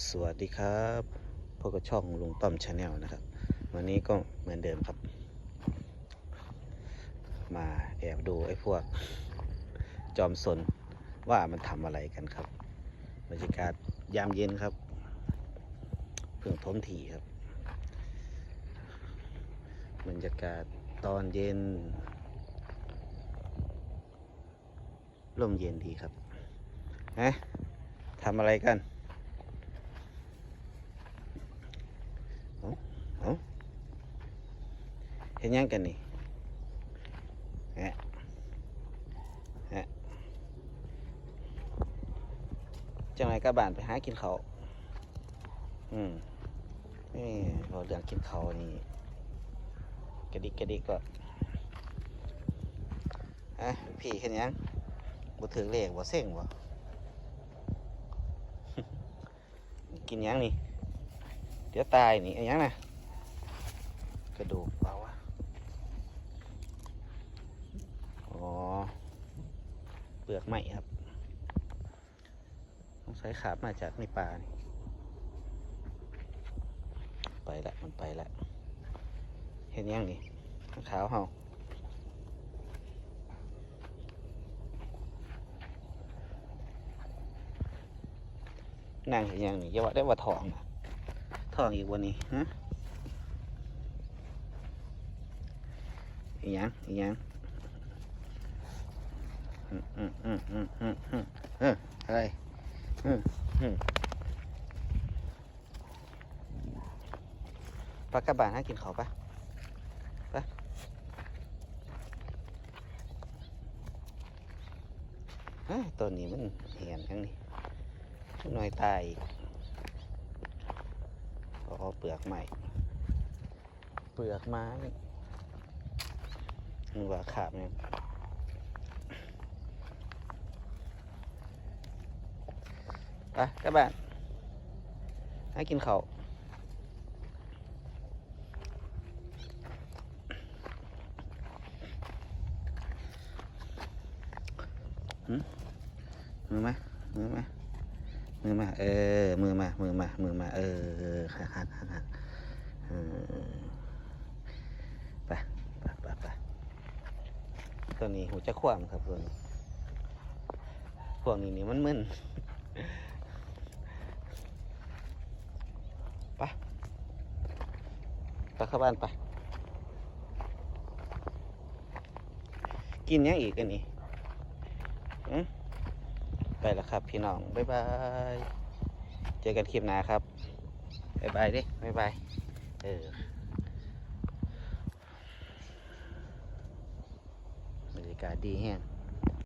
สวัสดีครับพบกับช่องลุงต้อมชาแนลนะครับ วันนี้ก็เหมือนเดิมครับ มาแอบดูไอ้พวก จอมสนว่ามันทำอะไรกันครับบรรยากาศยามเย็นครับเพิ่งทมถี่ครับบรรยากาศตอนเย็นลมเย็นดีครับเอ๊ะทำอะไรกัน เห็นยังกันนี่แฮะฮะจังไรก็บานไปหากินเขาอืมนี่เราเรื่องกินเขานี่กระดิกกระดิกก็อะพี่เห็นยังบ่ถือเลขบ่เส้งบ่กินยังนี่ เดี๋ยวตายนี่อันยังนะกระดูกเปล่าวะ อ๋อ เปลือกไหม่ครับต้องใช้ขาบมาจากในป่านี่ไปละมันไปละเห็นยังนี่ข้างขาวเฮานั่งเห็นยังนี่อย่าว่าได้ว่าทองนะทองอีกวันนี้ฮะอีหยังอีหยัง อะไรปลากระบานให้กินเขาปะปะตัวนี้มันเหียนทั้งนี้หน่อยตายอีกอ๋อเปลือกใหม่ เปลือกไม้มึงว่าขาบเนี่ย ไป กลับบ้านให้กินเขาวมือมา มือมา มือมา เออ มือมา มือมา มือมา เออเออหักหักหักหักเออไปไปไปไปตัวนี้หูจะขวางครับตัวนี้พวกนี้นี่มันมึน ไปเข้าบ้านไป กินยังอีกกันนี่ไปแล้วครับพี่น้อง บ๊ายบาย เจอกันคลิปหน้าครับ บ๊ายบายดิ บ๊ายบาย เออบรรยากาศดีแฮง